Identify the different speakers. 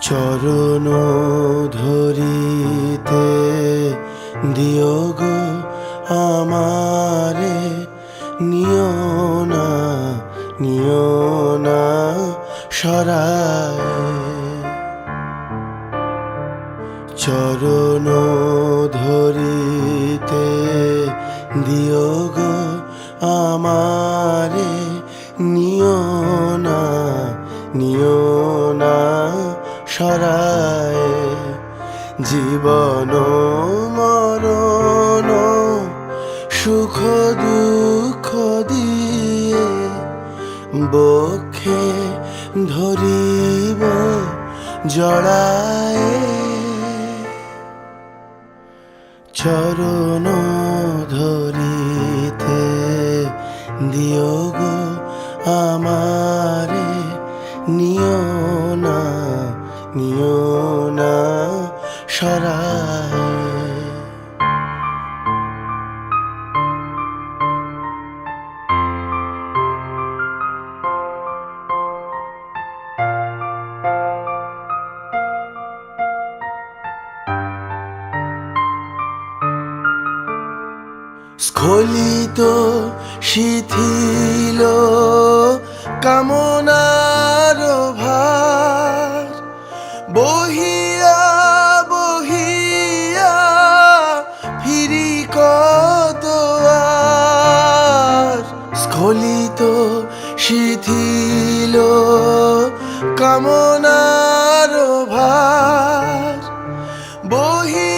Speaker 1: চরণ ধরিতে দিও আমারে। নিও না নিও না সরায়। চরণ ধরিতে দিও আমারে। নিও না নিও না সরায় জীবন মরণ সুখ দুঃখ দিয়ে বক্ষে ধরিব জড়ায় চরণ ধরিতে দিও গো আমারে নিও না সরায় স্খলিত শিথিল কামনার বহিয়া বহিয়া ফিরি কত স্খলিত শিথিল কামনার ভার। বহিয়া